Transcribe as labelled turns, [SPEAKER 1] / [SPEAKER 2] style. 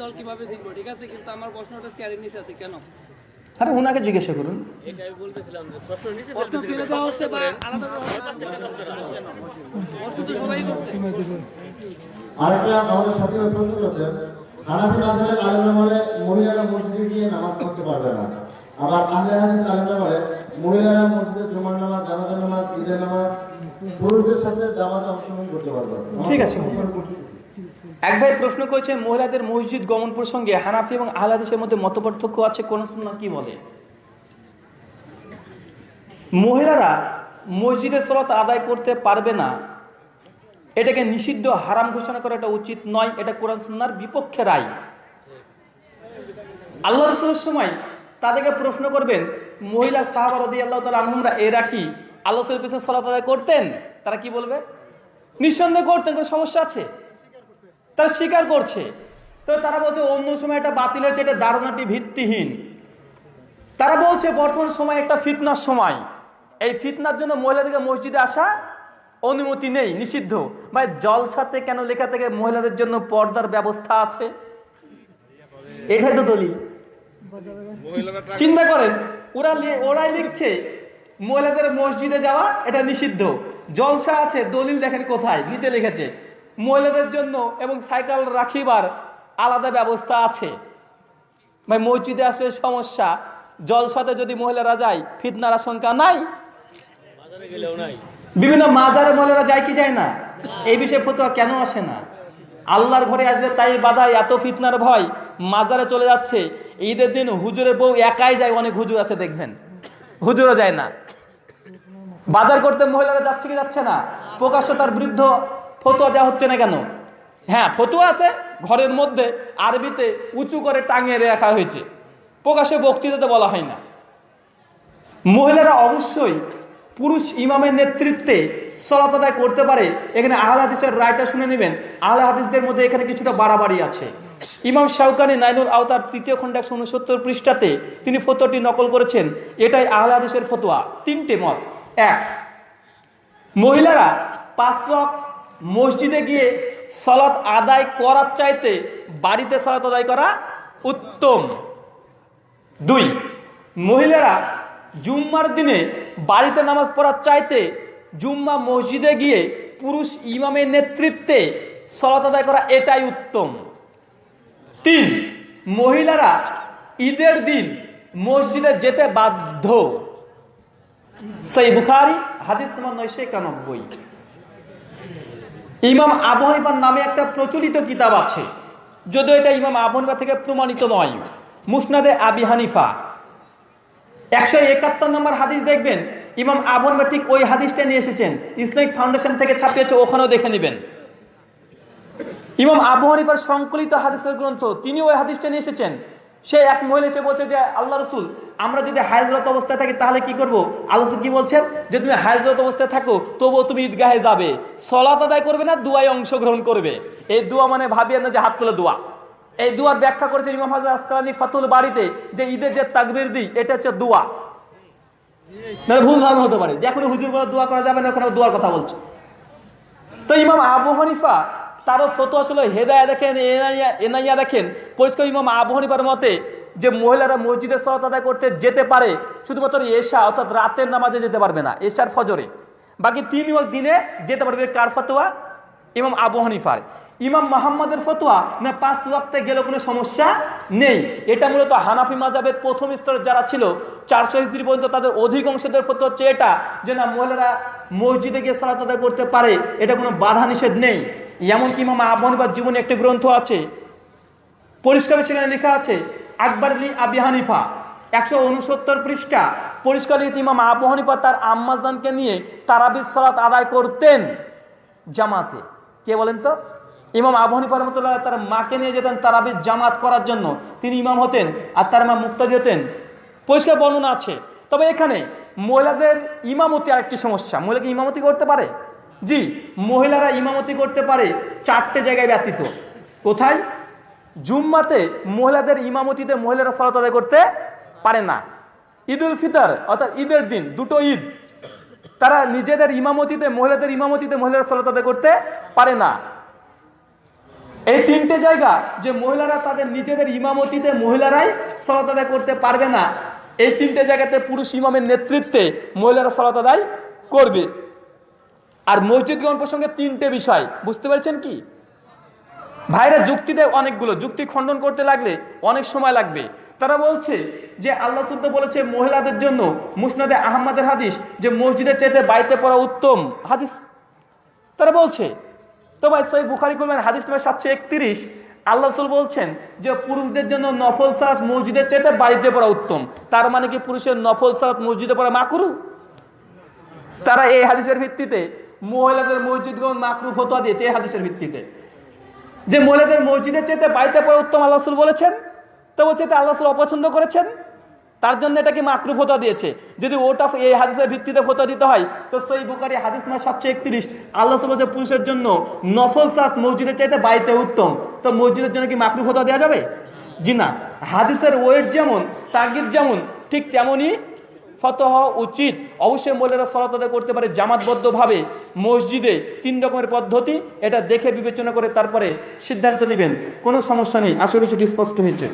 [SPEAKER 1] দল কীভাবে জিতবো ঠিক আছে? কিন্তু আমার প্রশ্নটা চেয়ারের নিচে আছে কেন?
[SPEAKER 2] আরে ওনাকে জিজ্ঞাসা করুন।
[SPEAKER 3] এটা আমি বলতেছিলাম যে প্রশ্ন নিচে
[SPEAKER 1] প্রশ্ন ফেলে দেওয়া হচ্ছে বা আলাদা প্রশ্ন তো সবাই করছে।
[SPEAKER 4] আরেকটা আমাদের সাথী ভাই প্রশ্ন করেছেন হানাফি মাঝহাবের আলেমরা বলে মহিলারা মসজিদে গিয়ে নামাজ পড়তে পারবে না। আবার আহলে হাদিস আলেমরা বলে মহিলারা মসজিদে জুমার নামাজ জানাজার নামাজ ঈদের নামাজ পুরুষদের সাথে জামাতে অংশগ্রহণ করতে পারবে
[SPEAKER 2] ঠিক আছে। এক ভাই প্রশ্ন করেছে, মহিলাদের মসজিদ গমন প্রসঙ্গে হানাফি এবং আহলাদিসের মধ্যে মতপার্থক্য আছে কোন সুন্নাহ, কি বলে? মহিলারা মসজিদে সলাত আদায় করতে পারবে না। এটাকে নিষিদ্ধ, হারাম ঘোষণা করা এটা উচিত নয়, এটা কোরআন সুন্নার বিপক্ষে রায়। আল্লাহ রসুলের সময় তাদেরকে প্রশ্ন করবেন, মহিলা সাহাবা রদি আল্লাহ তালা আনহুমরা, এরা কি আল্লাহ রসুলের পিছনে সলাত আদায় করতেন? তারা কি বলবে? নিঃসন্দেহ করতেন, কোনো সমস্যা আছে? তারা স্বীকার করছে। তো তারা বলছে, অন্য সময় এটা বাতিল হয়েছে, এটা ধারণাটি ভিত্তিহীন। তারা বলছে, বর্তমান সময় একটা ফিতনার সময়। এই ফিতনার জন্য মহিলাদেরকে মসজিদে আসা অনুমতি নেই, নিষিদ্ধ। ভাই, জলসাতে কেন লেখা থেকে, মহিলাদের জন্য পর্দার ব্যবস্থা আছে? এটাই তো দলিল। চিন্তা করেন, ওরা ওরাই লিখছে, মহিলাদের মসজিদে যাওয়া, এটা নিষিদ্ধ। জলসা আছে, দলিল দেখেন কোথায়, নিচে লিখেছে। মহিলাদের জন্য এবং সাইকেল রাখিবার আলাদা ব্যবস্থা আছে। ভাই মসজিদে আসলে সমস্যা। জলসাতে যদি মহিলারা যায় ফিতনার আশঙ্কা নাই? বিভিন্ন মাজারে মহিলারা যায় কি যায় না? এই বিষয়ে ফতোয়া কেন আসে না? আল্লাহর ঘরে আসবে তাই বাধায় এত ফিতনার ভয়। মাজারে চলে যাচ্ছে। ঈদের দিন হুজুরের বউ একাই যায় অনেক হুজুর আছে দেখবেন। হুজুরও যায় না। বাজার করতে মহিলারা যাচ্ছে কি যাচ্ছে না? প্রকাশ্য তার বিরুদ্ধ ফতোয়া দেওয়া হচ্ছে না কেন? হ্যাঁ ফতোয়া আছে, ঘরের মধ্যে আরবিতে উঁচু করে টাঙিয়ে রাখা হয়েছে। প্রকাশে বক্তৃতাতে বলা হয় না। মহিলারা অবশ্যই পুরুষ ইমামের নেতৃত্বে সলাত আদায় করতে পারে। এখানে আহলে হাদিসের রায়টা শুনে নেবেন। আহলে হাদিসদের মধ্যে এখানে কিছুটা বাড়াবাড়ি আছে। ইমাম শাহকানি নাইনুল আওতার তৃতীয় খণ্ড একশো উনসত্তর পৃষ্ঠাতে তিনি ফতোয়াটি নকল করেছেন। এটাই আহলে হাদিসের ফতোয়া। তিনটে মত। এক, মহিলারা পাঁচ ওয়াক্ত মসজিদে গিয়ে সলাৎ আদায় করার চাইতে বাড়িতে সলাৎ আদায় করা উত্তম। দুই, মহিলারা জুম্মার দিনে বাড়িতে নামাজ পড়ার চাইতে জুম্মা মসজিদে গিয়ে পুরুষ ইমামের নেতৃত্বে সলাত আদায় করা এটাই উত্তম। তিন, মহিলারা ঈদের দিন মসজিদে যেতে বাধ্য। সেই বুখারি, হাদিস নম্বর নয়শো একানব্বই। ইমাম আবু হানিফার নামে একটা প্রচলিত কিতাব আছে। যদিও এটা ইমাম আবু হানিফা থেকে প্রমাণিত নয়। মুসনাদে আবি হানিফা। একশো একাত্তর নম্বর হাদিস দেখবেন? ইমাম আবু হানিফা ঠিক ওই হাদিসটা নিয়ে এসেছেন। ইসলামিক ফাউন্ডেশন থেকে ছাপিয়েছে, ওখানেও দেখে নেবেন। ইমাম আবু হানিফার সংকলিত হাদিসের গ্রন্থ তিনি ওই হাদিসটা নিয়ে এসেছেন। সে এক মহিলা এসে বলছে যে, আল্লাহ রসুল, আমরা যদি হায়জরত অবস্থায় থাকি, তাহলে কি করব? আল্লাহ রসুল কি বলছেন? যে তুমি হায়জরত অবস্থায় থাকো, তবুও তুমি ঈদগাহে যাবে। সলাত আদায় করবে না, দুয়ায় অংশগ্রহণ করবে। এই দুয়া মানে ভাবিয়ে না যে হাত তুলে দোয়া। এই দুয়ার ব্যাখ্যা করেছেন ইমাম হাজার আসকালানি ফাতুল বাড়িতে, যে ঈদের যে তাকবির দিই, এটা হচ্ছে দোয়া। নাহলে ভুল ধারণা হতে পারে। যে এখন হুজুর বলে দোয়া করা যাবে না ওখানে দোয়ার কথা বলছে। তো ইমাম আবু হানিফা তারও ফতোয়া ছিল হেদায়া দেখেন, এনাইয়া এনাইয়া দেখেন, পরিষ্কার ইমাম আবু হানিফার মতে যে মহিলারা মসজিদে সলাত আদায় করতে যেতে পারে, শুধুমাত্র এশা, অর্থাৎ রাতের নামাজে যেতে পারবে না, এশার ফজরে। বাকি তিন দিনে যেতে পারবে কার ফতোয়া? ইমাম আবু হানিফার। ইমাম মোহাম্মদের ফতোয়া, না পাঁচ ওয়াক্তে গেলে কোনো সমস্যা নেই। এটা মূলত হানাফি মাজাবের প্রথম স্তরের যারা ছিল, চারশো হিজড়ি পর্যন্ত তাদের অধিকাংশদের ফতোয়া হচ্ছে এটা, যে না মহিলারা মসজিদে গিয়ে সালাত আদায় করতে পারে, এটা কোনো বাধা নিষেধ নেই। এমনকি ইমাম আবু হানিফার জীবনে একটি গ্রন্থ আছে, পরিষ্কার সেখানে লেখা আছে, আকবর আলী আবি হানিফা, একশো উনসত্তর পৃষ্ঠা, পরিষ্কার লিখেছে ইমাম আবু হানিফা তার আম্মাজানকে নিয়ে তারাবির সালাত আদায় করতেন জামাতে। কে বলেন তো? ইমাম আবু হানিফা রহমতুল্লাহ তার মাকে নিয়ে যেতেন তারাবির জামাত করার জন্য। তিনি ইমাম হতেন আর তার মা মুক্তাদি হতেন। পরিষ্কার বর্ণনা আছে। তবে এখানে মহিলাদের ইমামতি আরেকটি সমস্যা। মহিলাকে ইমামতি করতে পারে? জি, মহিলারা ইমামতি করতে পারে চারটে জায়গায় ব্যতীত। কোথায়? জুম্মাতে মহিলাদের ইমামতিতে মহিলারা সালাত আদায় করতে পারে না। ঈদ উল ফিতর, অর্থাৎ ঈদের দিন, দুটো ঈদ। তারা নিজেদের ইমামতিতে, মহিলাদের ইমামতিতে মহিলারা সালাত আদায় করতে পারে না। এই তিনটে জায়গা যে মহিলারা তাদের নিজেদের ইমামতিতে মহিলারাই সলাত আদায় করতে পারবে না এই তিনটে জায়গাতে পুরুষ ইমামের নেতৃত্বে মহিলারা সলাত আদায় করবে। আর মসজিদগণ প্রসঙ্গে তিনটে বিষয়, বুঝতে পারছেন কি? ভাইরা, যুক্তি দেয় অনেকগুলো। যুক্তি খণ্ডন করতে লাগলে অনেক সময় লাগবে। তারা বলছে যে, আল্লাহ সুলতে বলেছে মহিলাদের জন্য মুসনাদে আহমদের হাদিস যে, মসজিদের চাইতে বাড়িতে পড়া উত্তম হাদিস। তারা বলছে, তো ভাই সই বুখারি করবেন হাদিস নম্বর সাতশো একত্রিশ। আল্লাহ বলছেন যে পুরুষদের জন্য নফল সালাত মসজিদের চাইতে বাড়িতে পড়া উত্তম। তার মানে কি পুরুষের নফল সালাত মসজিদে পড়া মাকরু? তারা এই হাদিসের ভিত্তিতে মহিলাদের মসজিদগণ মাকরু ফতোয়া দিয়েছে এই হাদিসের ভিত্তিতে। যে মহিলাদের মসজিদের চাইতে বাড়িতে পড়া উত্তম আল্লাহ বলেছেন? তো বলছে আল্লাহ অপছন্দ করেছেন? তার জন্য এটাকে মাকরু ফতোয়া দিয়েছে? যদি ওটা এই হাদিসের ভিত্তিতে ফতোয়া দিতে হয়, তো সেই বুকারি হাদিস না সাতশো একত্রিশ। আল্লাহ রসুল বলছে, পুরুষের জন্য নফল সাত মসজিদের চাইতে বাড়িতে উত্তম। তো মসজিদের জন্য কি মাকরু ফতোয়া দেওয়া যাবে? জি না। হাদিসের ওয়েট যেমন, তাগিদ যেমন, ঠিক তেমনই ফত হওয়া উচিত। অবশ্যই মহিলারা সলাত করতে পারে জামাতবদ্ধভাবে মসজিদে তিন রকমের পদ্ধতি। এটা দেখে বিবেচনা করে তারপরে সিদ্ধান্ত নেবেন। কোনো সমস্যা নেই। আসলে বিষয়টি স্পষ্ট হয়েছে।